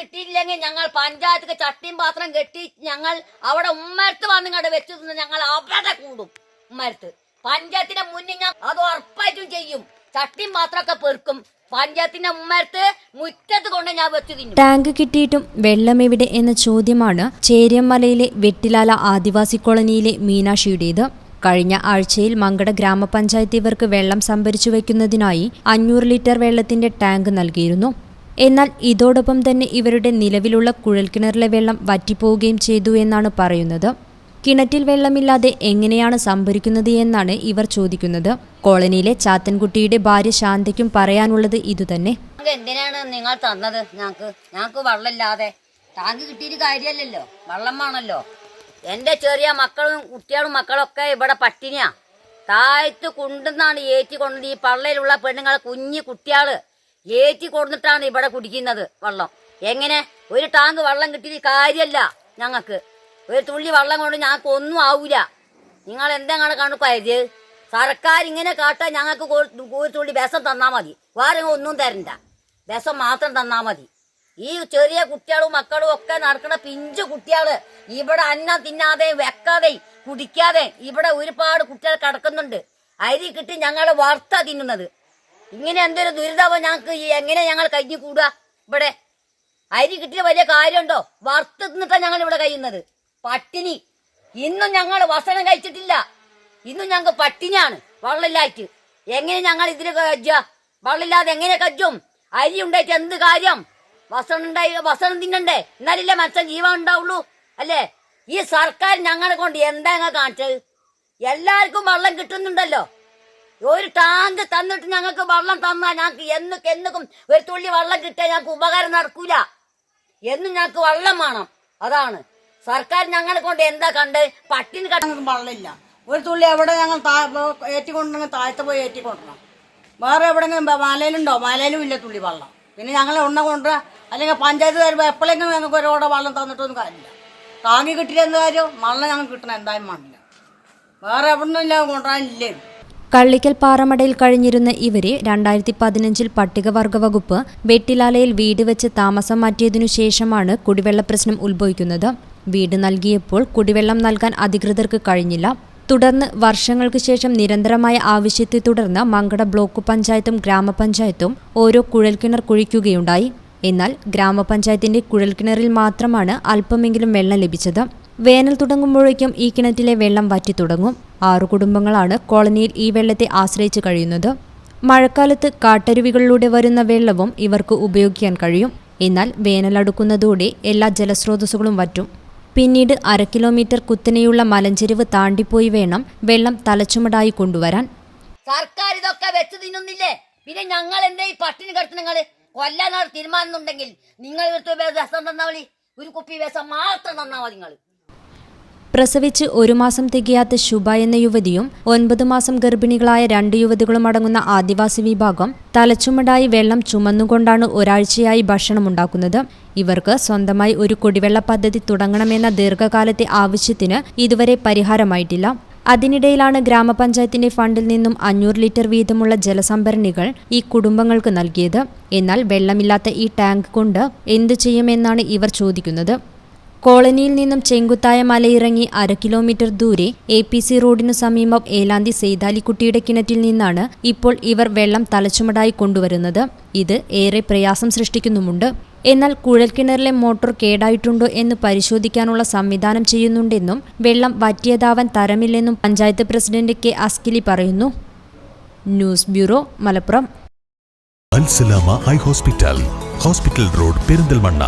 കിട്ടിയില്ലെങ്കിൽ ഞങ്ങൾ പഞ്ചായത്ത് ചട്ടിയും പാത്രം കെട്ടി ഞങ്ങൾ അവിടെ ഉമ്മരത്ത് വന്ന് ഇങ്ങോട്ട് വെച്ചു തിന്ന് ഞങ്ങൾ അവിടെ കൂടും ഉമ്മരത്ത്. പഞ്ചായത്തിന്റെ മുന്നിൽ ഞാൻ അത് ഉറപ്പായിട്ടും ചെയ്യും. ചട്ടിയും പാത്രമൊക്കെ പെറുക്കും. പഞ്ചായത്തിന്റെ ഉമ്മരത്ത് മുറ്റത്ത് കൊണ്ട് ഞാൻ വെച്ചു തിന്നു. ടാങ്ക് കിട്ടിയിട്ടും വെള്ളം എവിടെ എന്ന ചോദ്യമാണ് ചേരിയമ്മലയിലെ വെട്ടിലാല ആദിവാസി കോളനിയിലെ മീനാക്ഷിയുടേത്. കഴിഞ്ഞ ആഴ്ചയിൽ മങ്കട ഗ്രാമപഞ്ചായത്ത് ഇവർക്ക് വെള്ളം സംഭരിച്ചു വയ്ക്കുന്നതിനായി അഞ്ഞൂറ് ലിറ്റർ വെള്ളത്തിന്റെ ടാങ്ക് നൽകിയിരുന്നു. എന്നാൽ ഇതോടൊപ്പം തന്നെ ഇവരുടെ നിലവിലുള്ള കുഴൽക്കിണറിലെ വെള്ളം വറ്റിപ്പോവുകയും ചെയ്തു എന്നാണ് പറയുന്നത്. കിണറ്റിൽ വെള്ളമില്ലാതെ എങ്ങനെയാണ് സംഭരിക്കുന്നത് എന്നാണ് ഇവർ ചോദിക്കുന്നത്. കോളനിയിലെ ചാത്തൻകുട്ടിയുടെ ഭാര്യ ശാന്തയ്ക്കും പറയാനുള്ളത് ഇതുതന്നെ. എന്തിനാണ് നിങ്ങൾ തന്നത്? ഞങ്ങൾക്ക് ഞങ്ങൾക്ക് വെള്ളമില്ലാതെ. ടാങ്ക് കിട്ടിയിട്ട് കാര്യമല്ലല്ലോ. വെള്ളം വേണല്ലോ എന്റെ ചെറിയ മക്കളും കുട്ടികളും മക്കളൊക്കെ ഇവിടെ പട്ടിണിയാ. താഴ്ത്ത് കുണ്ടെന്നാണ് ഏറ്റി കൊണ്ടത് ഈ പള്ളയിലുള്ള പെണ്ണുങ്ങളെ കുഞ്ഞു കുട്ടികൾ ഏറ്റി കൊടുത്തിട്ടാണ് ഇവിടെ കുടിക്കുന്നത് വെള്ളം. എങ്ങനെ? ഒരു ടാങ്ക് വെള്ളം കിട്ടി കാര്യമല്ല ഞങ്ങൾക്ക്. ഒരു തുള്ളി വെള്ളം കൊണ്ട് ഞങ്ങൾക്ക് ഒന്നും ആവൂല. നിങ്ങൾ എന്തെങ്കിലും കണക്കായത് സർക്കാർ ഇങ്ങനെ കാട്ടാൻ ഞങ്ങൾക്ക് ഒരു തുള്ളി വിഷം തന്നാൽ മതി. വേറെ ഒന്നും തരണ്ട. വിഷം മാത്രം തന്നാൽ മതി. ഈ ചെറിയ കുട്ടികളും മക്കളും ഒക്കെ നടക്കുന്ന പിഞ്ചു കുട്ടികൾ ഇവിടെ അന്നം തിന്നാതെ വെക്കാതെ കുടിക്കാതെ ഇവിടെ ഒരുപാട് കുട്ടികൾ കിടക്കുന്നുണ്ട്. അരി കിട്ടി ഞങ്ങൾ വറുത്ത തിന്നുന്നത്. ഇങ്ങനെ എന്തൊരു ദുരിതാവും ഞങ്ങൾക്ക് എങ്ങനെ ഞങ്ങൾ കഴിഞ്ഞു കൂടുക? ഇവിടെ അരി കിട്ടിയ വലിയ കാര്യമുണ്ടോ? വറുത്ത് നിന്നിട്ടാ ഞങ്ങൾ ഇവിടെ കഴിയുന്നത്. പട്ടിണി. ഇന്നും ഞങ്ങൾ ഭക്ഷണം കഴിച്ചിട്ടില്ല. ഇന്നും ഞങ്ങൾക്ക് പട്ടിണിയാണ്. വെള്ളമില്ലായിട്ട് എങ്ങനെ ഞങ്ങൾ ഇതിന് കജ്ജുക? വെള്ളമില്ലാതെ എങ്ങനെ കജ്ജും? അരി ഉണ്ടായിട്ട് എന്ത് കാര്യം? ഭക്ഷണം ഉണ്ടായി ഭക്ഷണം തിന്നണ്ടേ? എന്നാലല്ലേ മനുഷ്യൻ ജീവൻ ഉണ്ടാവുള്ളൂ അല്ലേ? ഈ സർക്കാർ ഞങ്ങളെ കൊണ്ട് എന്താ കാണിച്ചത്? എല്ലാവർക്കും വെള്ളം കിട്ടുന്നുണ്ടല്ലോ. ഒരു ടാങ്ക് തന്നിട്ട് ഞങ്ങൾക്ക് വെള്ളം തന്നാ ഞങ്ങൾക്ക് എന്നൊക്കെ എന്നൊക്കെ ഒരു തുള്ളി വെള്ളം കിട്ടിയാൽ ഞങ്ങൾക്ക് ഉപകാരം നടക്കൂല. എന്നും ഞങ്ങൾക്ക് വെള്ളം വേണം. അതാണ്. സർക്കാർ ഞങ്ങളെ കൊണ്ട് എന്താ കണ്ട്? പട്ടിന് കണ്ട ഞങ്ങൾക്ക് വെള്ളമില്ല. ഒരു തുള്ളി എവിടെ ഞങ്ങൾ ഏറ്റിക്കൊണ്ടെങ്കിൽ താഴത്ത് പോയി ഏറ്റിക്കൊണ്ടണം വേറെ എവിടെങ്കിലും മലയിലുണ്ടോ? മലയിലും ഇല്ല തുള്ളി വെള്ളം. പിന്നെ ഞങ്ങൾ ഉണ്ണ കൊണ്ടുവരാ. അല്ലെങ്കിൽ പഞ്ചായത്ത് തരുമ്പോൾ എപ്പോഴെങ്കിലും ഞങ്ങൾക്ക് ഒരുപാട് വെള്ളം തന്നിട്ടൊന്നും കാര്യമില്ല. താങ്ങി കിട്ടിയില്ല എന്ത് കാര്യം? വെള്ളം ഞങ്ങൾക്ക് കിട്ടണം എന്തായാലും വേണ്ടില്ല. വേറെ എവിടെ നിന്നും ഇല്ല കൊണ്ടുവരാനില്ലേ? കള്ളിക്കൽ പാറമടയിൽ കഴിഞ്ഞിരുന്ന ഇവരെ രണ്ടായിരത്തി പതിനഞ്ചിൽ പട്ടികവർഗ വകുപ്പ് വെട്ടിലാലയിൽ വീട് വെച്ച് താമസം മാറ്റിയതിനു ശേഷമാണ് കുടിവെള്ള പ്രശ്നം ഉത്ഭവിക്കുന്നത്. വീട് നൽകിയപ്പോൾ കുടിവെള്ളം നൽകാൻ അധികൃതർക്ക് കഴിഞ്ഞില്ല. തുടർന്ന് വർഷങ്ങൾക്ക് ശേഷം നിരന്തരമായ ആവശ്യത്തെ തുടർന്ന് മങ്കട ബ്ലോക്ക് പഞ്ചായത്തും ഗ്രാമപഞ്ചായത്തും ഓരോ കുഴൽക്കിണർ കുഴിക്കുകയുണ്ടായി. എന്നാൽ ഗ്രാമപഞ്ചായത്തിന്റെ കുഴൽക്കിണറിൽ മാത്രമാണ് അല്പമെങ്കിലും വെള്ളം ലഭിച്ചത്. വേനൽ തുടങ്ങുമ്പോഴേക്കും ഈ കിണറ്റിലെ വെള്ളം വറ്റി തുടങ്ങും. ആറു കുടുംബങ്ങളാണ് കോളനിയിൽ ഈ വെള്ളത്തെ ആശ്രയിച്ച് കഴിയുന്നത്. മഴക്കാലത്ത് കാട്ടരുവികളിലൂടെ വരുന്ന വെള്ളവും ഇവർക്ക് ഉപയോഗിക്കാൻ കഴിയും. എന്നാൽ വേനലടുക്കുന്നതോടെ എല്ലാ ജലസ്രോതസ്സുകളും വറ്റും. പിന്നീട് അര കിലോമീറ്റർ കുത്തനെയുള്ള മലഞ്ചെരിവ് താണ്ടിപ്പോയി വേണം വെള്ളം തലച്ചുമടായി കൊണ്ടുവരാൻ. സർക്കാർ ഇതൊക്കെ വെച്ച് തിന്നുന്നില്ലേ? പിന്നെ ഞങ്ങൾ എന്താ ഈ പട്ടിണി കിടത്തുന്ന നിങ്ങൾ? തീരുമാനം ഉണ്ടെങ്കിൽ നിങ്ങൾ ഒരു കുപ്പി വിഷം മാത്രം തന്നാ മതി പ്രസവിച്ച് ഒരു മാസം തികയാത്ത ശുഭ എന്ന യുവതിയും ഒൻപത് മാസം ഗർഭിണികളായ രണ്ട് യുവതികളും അടങ്ങുന്ന ആദിവാസി വിഭാഗം തലച്ചുമടായി വെള്ളം ചുമന്നുകൊണ്ടാണ് ഒരാഴ്ചയായി ഭക്ഷണമുണ്ടാക്കുന്നത്. ഇവർക്ക് സ്വന്തമായി ഒരു കുടിവെള്ള പദ്ധതി തുടങ്ങണമെന്ന ദീർഘകാലത്തെ ആവശ്യത്തിന് ഇതുവരെ പരിഹാരമായിട്ടില്ല. അതിനിടയിലാണ് ഗ്രാമപഞ്ചായത്തിന്റെ ഫണ്ടിൽ നിന്നും അഞ്ഞൂറ് ലിറ്റർ വീതമുള്ള ജലസംഭരണികൾ ഈ കുടുംബങ്ങൾക്ക് നൽകിയത്. എന്നാൽ വെള്ളമില്ലാത്ത ഈ ടാങ്ക് കൊണ്ട് എന്തു ചെയ്യുമെന്നാണ് ഇവർ ചോദിക്കുന്നത്. കോളനിയിൽ നിന്നും ചെങ്കുത്തായ മലയിറങ്ങി അര കിലോമീറ്റർ ദൂരെ എ പി സി റോഡിനു സമീപം ഏലാന്തി സെയ്താലിക്കുട്ടിയുടെ കിണറ്റിൽ നിന്നാണ് ഇപ്പോൾ ഇവർ വെള്ളം തലച്ചുമടായി കൊണ്ടുവരുന്നത്. ഇത് ഏറെ പ്രയാസം സൃഷ്ടിക്കുന്നുമുണ്ട്. എന്നാൽ കുഴൽക്കിണറിലെ മോട്ടോർ കേടായിട്ടുണ്ടോ എന്ന് പരിശോധിക്കാനുള്ള സംവിധാനം ചെയ്യുന്നുണ്ടെന്നും വെള്ളം വറ്റിയതാവാൻ തരമില്ലെന്നും പഞ്ചായത്ത് പ്രസിഡന്റ് കെ അസ്കിലി പറയുന്നു. News bureau Malappuram. Eye hospital. Hospital road Perinthalmanna.